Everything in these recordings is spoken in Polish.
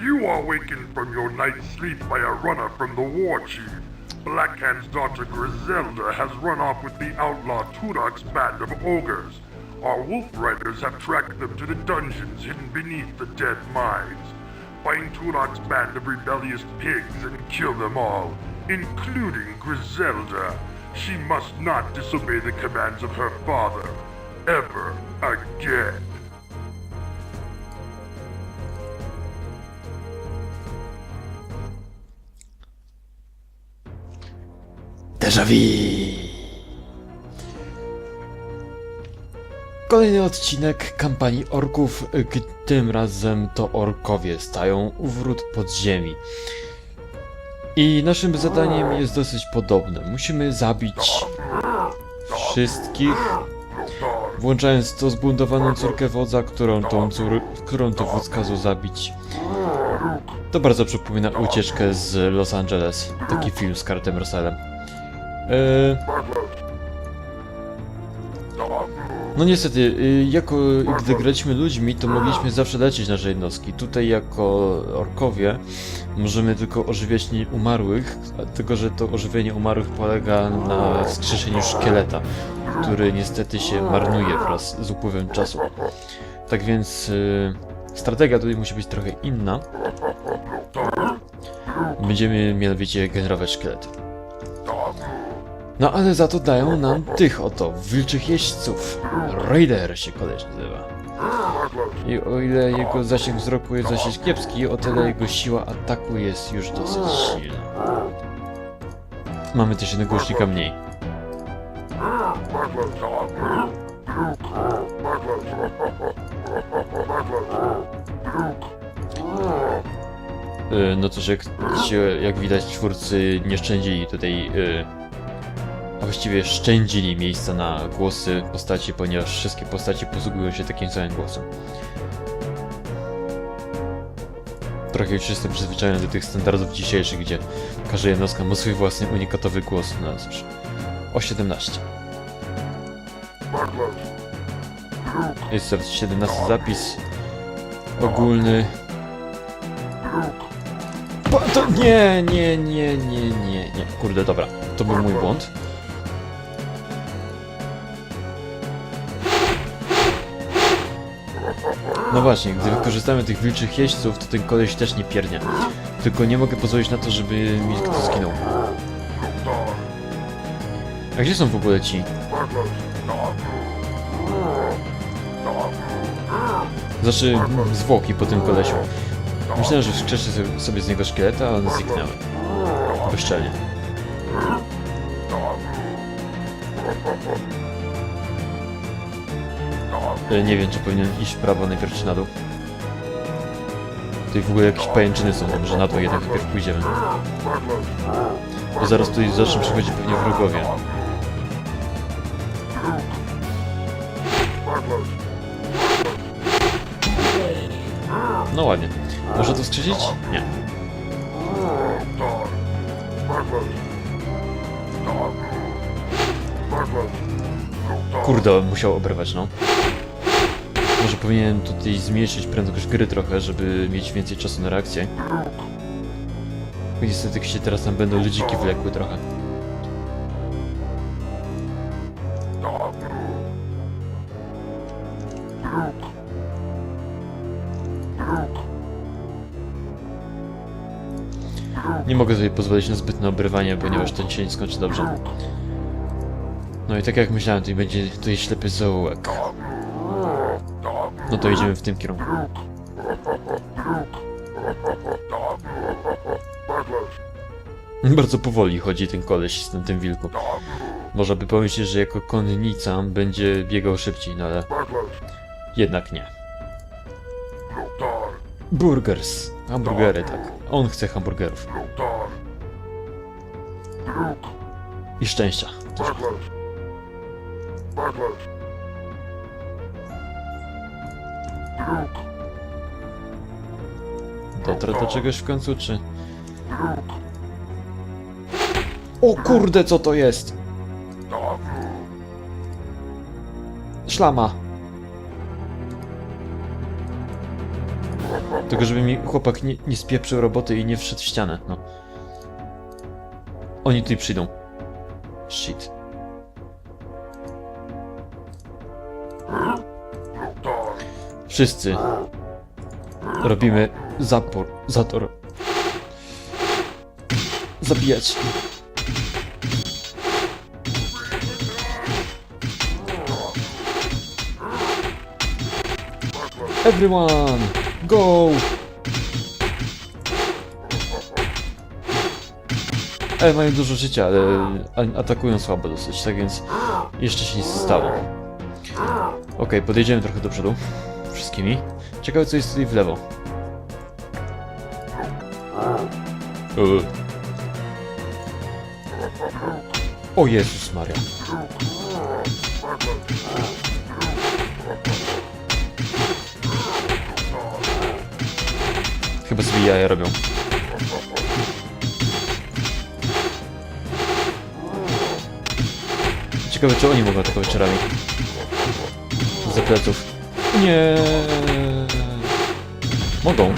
You are wakened from your night's sleep by a runner from the war chief. Blackhand's daughter Griselda has run off with the outlaw Tudok's band of ogres. Our wolf riders have tracked them to the dungeons hidden beneath the dead mines. Find Tudok's band of rebellious pigs and kill them all, including Griselda. She must not disobey the commands of her father, ever again. Déjà vu! Kolejny odcinek kampanii orków, tym razem to orkowie stają u wrót podziemi. I naszym zadaniem jest dosyć podobne. Musimy zabić wszystkich, włączając to zbuntowaną córkę wodza, którą tą cór, którą to wódz kazał zabić. To bardzo przypomina ucieczkę z Los Angeles, taki film z Kartem Russellem. Eee, no niestety, y, jako gdy graliśmy ludźmi, to mogliśmy zawsze leczyć nasze jednostki. Tutaj jako orkowie możemy tylko ożywiać nieumarłych, a tylko że to ożywienie umarłych polega na wskrzeszeniu szkieleta, który niestety się marnuje wraz z upływem czasu. Tak więc y, strategia tutaj musi być trochę inna. Będziemy mianowicie generować szkielety. No ale za to dają nam tych oto wilczych jeźdźców. Raider się koleś nazywa. I o ile jego zasięg wzroku jest dosyć kiepski, o tyle jego siła ataku jest już dosyć silna. Mamy też jednego głośnika mniej. Y, No cóż, jak, jak widać, twórcy nie szczędzili tutaj, a właściwie szczędzili miejsca na głosy postaci, ponieważ wszystkie postacie posługują się takim samym głosem. Trochę już jestem przyzwyczajony do tych standardów dzisiejszych, gdzie każda jednostka ma swój własny unikatowy głos. No cóż. O 17. Jest teraz 17 zapis. Ogólny. Po, to nie, nie, nie, nie, nie, nie. Kurde, dobra. To był mój błąd. No właśnie, gdy wykorzystamy tych wilczych jeźdźców, to ten koleś też nie piernie. Tylko nie mogę pozwolić na to, żeby mi kto zginął. A gdzie są w ogóle ci? Znaczy, zwłoki po tym kolesiu. Myślałem, że wskrzeszę sobie- z niego szkieleta, a one zniknęły. Bezczelnie. E, Nie wiem, czy powinien iść w prawo najpierw czy na dół. Tutaj w ogóle jakieś pajęczyny są, może na dół jednak najpierw pójdziemy. Bo zaraz tutaj zaczną przychodzić pewnie wrogowie. No ładnie. Można to wskrzesić? Nie. Kurde, musiał oberwać, no. Może powinienem tutaj zmniejszyć prędkość gry trochę, żeby mieć więcej czasu na reakcję. Niestety się teraz tam będą ludziki wlekły trochę. Nie mogę sobie pozwolić na zbytne obrywanie, ponieważ to się nie skończy dobrze. No i tak jak myślałem, tutaj będzie tutaj ślepy zaułek. No to idziemy w tym kierunku. Bardzo powoli chodzi ten koleś z tym, tym wilku. Można by pomyśleć, że jako konnica będzie biegał szybciej, no ale jednak nie. Burgers. Hamburgery, tak. On chce hamburgerów. I szczęścia. Dotrę do czegoś w końcu, czy... O kurde, co to jest? Szlama. Tylko żeby mi chłopak nie, nie spieprzył roboty i nie wszedł w ścianę, no. Oni tutaj przyjdą. Shit. Wszyscy robimy zapór, zator. Zabijać. Everyone, go! Ale mają dużo życia, ale atakują słabo dosyć, tak więc jeszcze się nic nie stało. Okej, podejdziemy trochę do przodu. Wszystkimi. Ciekawe co jest tutaj w lewo. Yy. O Jezus Maria. Chyba sobie jaja robią. Ciekawe, czy oni mogą atakować czarami. Za pleców. Nie. Mogą.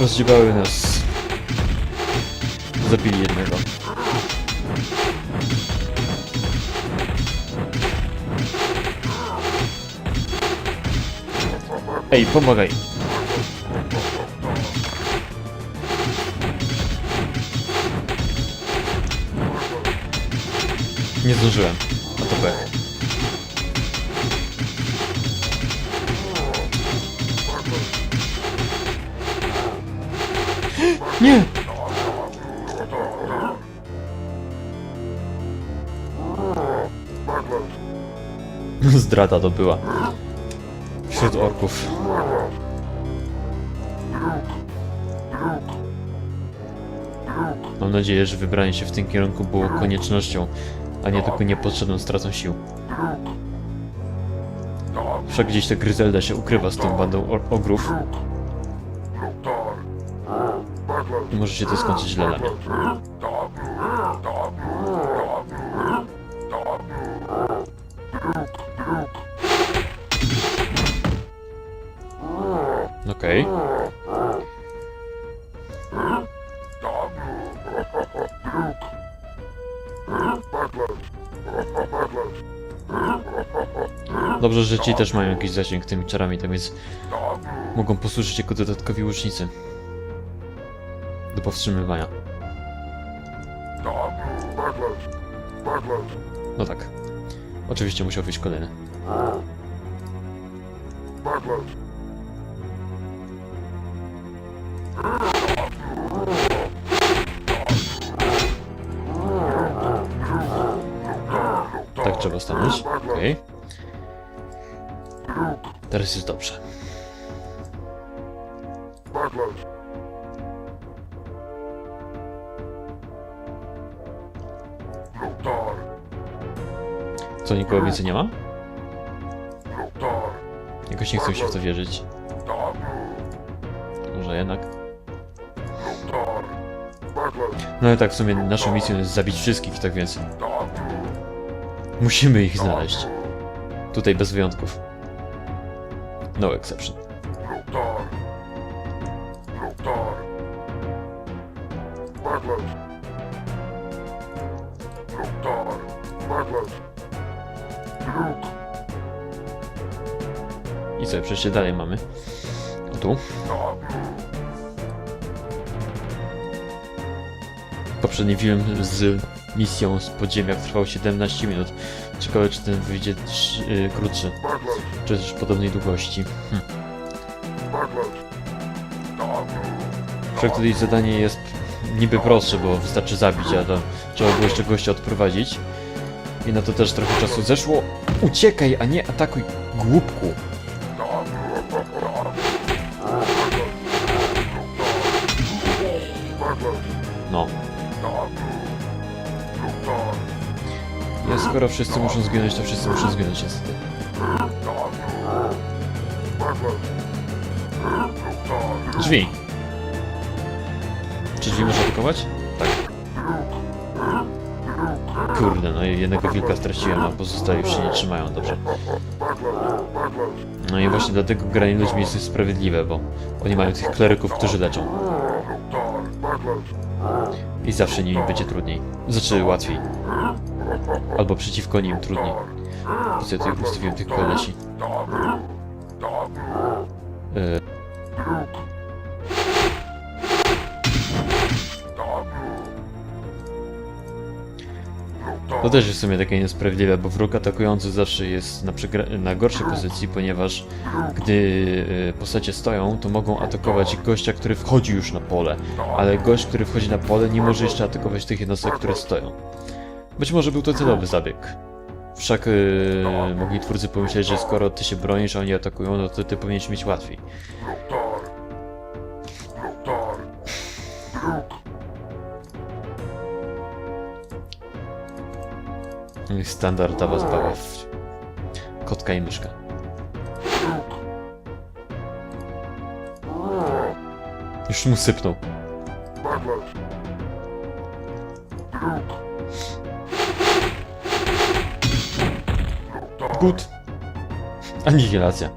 Rozdziewały nas. Zabili jednego. Ej, pomagaj. Nie zdążyłem. A to pech. Nie! Zdrada to była. Wśród orków. Mam nadzieję, że wybranie się w tym kierunku było koniecznością, a nie tylko niepotrzebną stratą sił. Wszak gdzieś ta Gryzelda się ukrywa z tą bandą ogrów i może się to skończyć źle dla mnie. Dobrze, że ci też mają jakiś zasięg tymi czarami, tak więc mogą posłużyć jako dodatkowi łucznicy. Do powstrzymywania. No tak. Oczywiście musiał wyjść kolejny. Tak trzeba stanąć. Okej. Teraz jest dobrze. Co, nikogo więcej nie ma? Jakoś nie chcę się w to wierzyć. Może jednak. No ale tak, w sumie naszą misją jest zabić wszystkich, tak więc musimy ich znaleźć. Tutaj bez wyjątków. No exception. I co, przecież dalej mamy. O tu. Poprzedni film z misją z podziemia trwał 17 minut. Ciekawe, czy ten wyjdzie trz- y, krótszy, czy też podobnej długości. Hm. Tutaj zadanie jest niby prostsze, bo wystarczy zabić, a to trzeba było jeszcze gościa odprowadzić. I na to też trochę czasu zeszło. Uciekaj, a nie atakuj, głupku. Skoro wszyscy muszą zginąć, to wszyscy muszą zginąć niestety. Drzwi. Czy drzwi można atakować? Tak. Kurde, no i jednego wilka straciłem, a pozostali się nie trzymają dobrze. No i właśnie dlatego granie ludźmi jest sprawiedliwe, bo oni mają tych kleryków, którzy leczą. I zawsze nimi będzie trudniej. Znaczy łatwiej. Albo przeciwko nim trudniej. Ja tutaj ustawiłem tych kolesi? E, To też jest w sumie takie niesprawiedliwe, bo wróg atakujący zawsze jest na, na gorszej pozycji, ponieważ gdy e, postacie stoją, to mogą atakować gościa, który wchodzi już na pole, ale gość, który wchodzi na pole, nie może jeszcze atakować tych jednostek, które stoją. Być może był to celowy zabieg. Wszak e, mogli twórcy pomyśleć, że skoro ty się bronisz, a oni atakują, no to ty powinieneś mieć łatwiej. Standardowa zabawa w kotka i myszkę. Już mu sypnął. Gut. Anihilacja.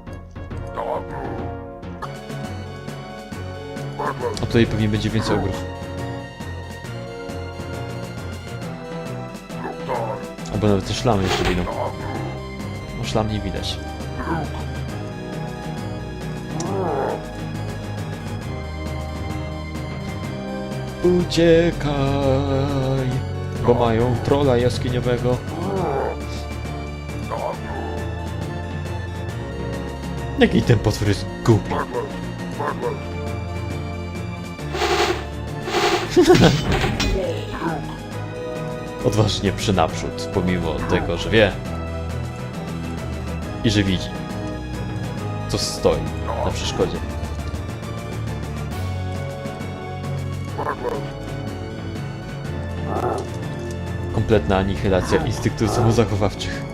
A tutaj pewnie będzie więcej ogrów. Albo nawet te szlamy jeszcze widzą. No szlam nie widać. Uciekaj, bo mają trola jaskiniowego. Jaki ten potwór jest głupi. Odważnie przy naprzód, pomimo tego, że wie i że widzi, co stoi na przeszkodzie. Kompletna anihilacja instynktów samozachowawczych.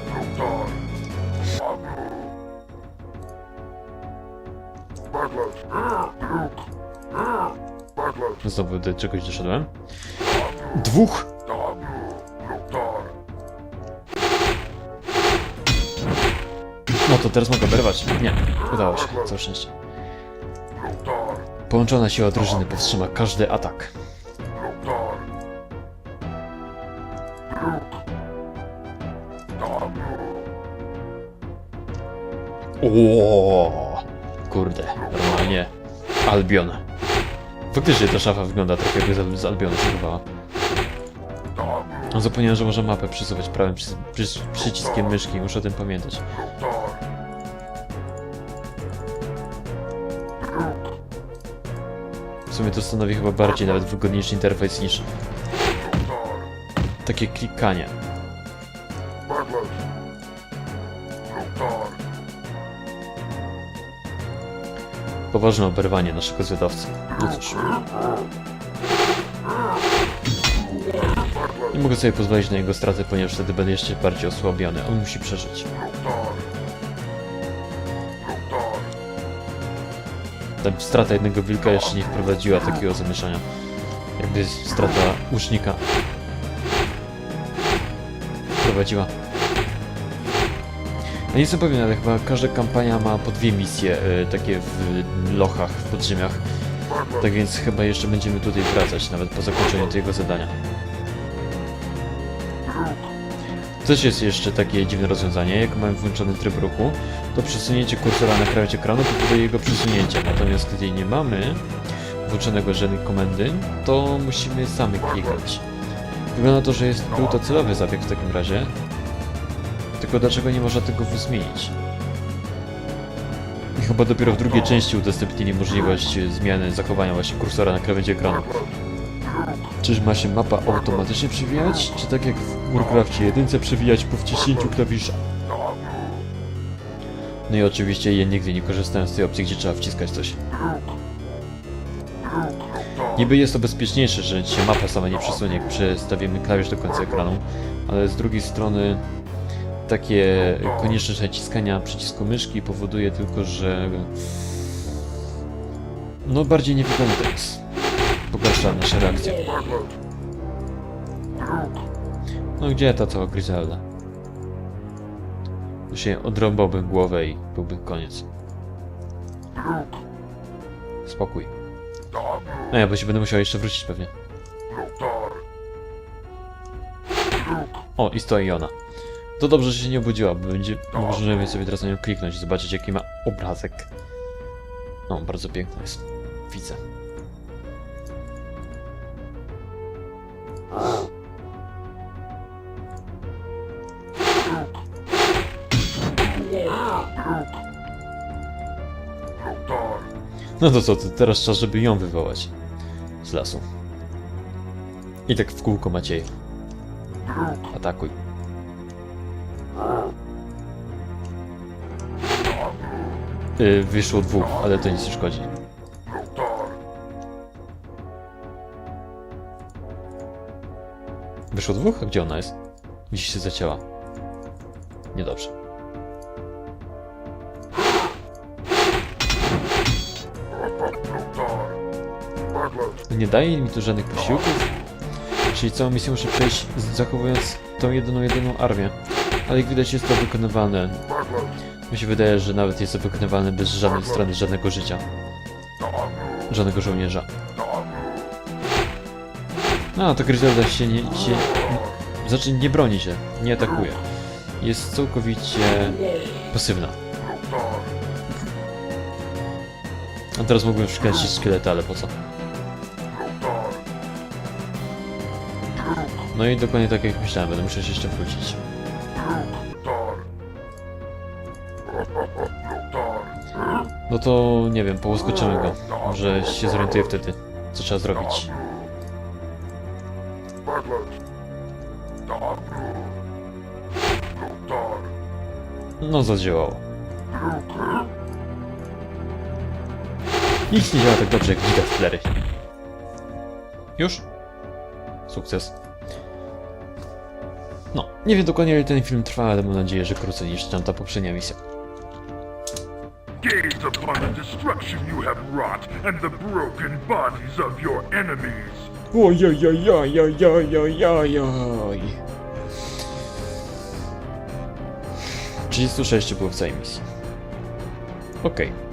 Do czegoś doszedłem. Dwóch! No to teraz mogę oberwać. Nie, udało się, całe szczęście. Połączona siła drużyny powstrzyma każdy atak. Ooo, kurde, normalnie. Albion. Faktycznie ta szafa wygląda trochę jakby z- Albionu szykowała. No zapomniałem, że można mapę przesuwać prawym przy, przy, przyciskiem myszki, muszę o tym pamiętać. W sumie to stanowi chyba bardziej nawet wygodniejszy interfejs niż takie klikanie. Poważne oberwanie naszego zwiadowcy. No cóż. Nie mogę sobie pozwolić na jego stratę, ponieważ wtedy będę jeszcze bardziej osłabiony. On musi przeżyć. Ta strata jednego wilka jeszcze nie wprowadziła takiego zamieszania. Jakby strata łucznika wprowadziła. Nie jestem pewien, ale chyba każda kampania ma po dwie misje, y, takie w lochach, w podziemiach. Tak więc chyba jeszcze będziemy tutaj wracać, nawet po zakończeniu tego zadania. Też jest jeszcze takie dziwne rozwiązanie, jak mamy włączony tryb ruchu, to przesunięcie kursora na krawędź ekranu powoduje jego przesunięcie, natomiast gdy nie mamy włączonego żadnej komendy, to musimy sami klikać. Wygląda to, że jest, był to celowy zabieg w takim razie, tylko dlaczego nie można tego zmienić? I chyba dopiero w drugiej części udostępnili możliwość e, zmiany zachowania właśnie kursora na krawędzi ekranu. Czyż ma się mapa automatycznie przewijać, czy tak jak w Warcraftie 1 przewijać po wciśnięciu klawisza? No i oczywiście ja nigdy nie korzystałem z tej opcji, gdzie trzeba wciskać coś. Niby jest to bezpieczniejsze, że się mapa sama nie przesunie, jak przestawimy klawisz do końca ekranu, ale z drugiej strony takie konieczność naciskania przycisku myszki powoduje tylko, że no bardziej niewygodny tekst pogarsza nasze reakcje. No gdzie ta cała Griselda? Już jej odrąbałbym głowę i byłby koniec. Spokój. No ja, bo się będę musiał jeszcze wrócić pewnie. O, i stoi ona. To dobrze, że się nie obudziła, bo będzie... Możemy sobie teraz na nią kliknąć i zobaczyć jaki ma obrazek. No, bardzo piękna jest. Widzę. No to co, to teraz czas, żeby ją wywołać. Z lasu. I tak w kółko Maciej. Atakuj. Yy, wyszło dwóch, ale to nic nie szkodzi. Wyszło dwóch? A gdzie ona jest? Gdzieś się zacięła. Niedobrze. Nie daje mi tu żadnych posiłków. Czyli całą misję muszę przejść zachowując tą jedyną, jedyną armię. Ale jak widać jest to wykonywane. Mi się wydaje, że nawet jest to wykonywane bez żadnej strony, żadnego życia. Żadnego żołnierza. No, to Gryzelda się nie, się, znaczy nie broni się, nie atakuje. Jest całkowicie pasywna. A teraz mógłbym wkręcić szkielety, ale po co? No i dokładnie tak jak myślałem, będę musiał się jeszcze wrócić. No to nie wiem, połoskoczymy go. Może się zorientuję wtedy, co trzeba zrobić. No zadziałało. Nic nie działa tak dobrze jak giga flery. Już? Sukces. No, nie wiem dokładnie ile ten film trwa, ale mam nadzieję, że krócej niż tamta poprzednia misja. Gaze upon the destruction you have wrought and the broken bodies of your enemies. Ojojojojojojojoj. 36 było w całej misji. Okej.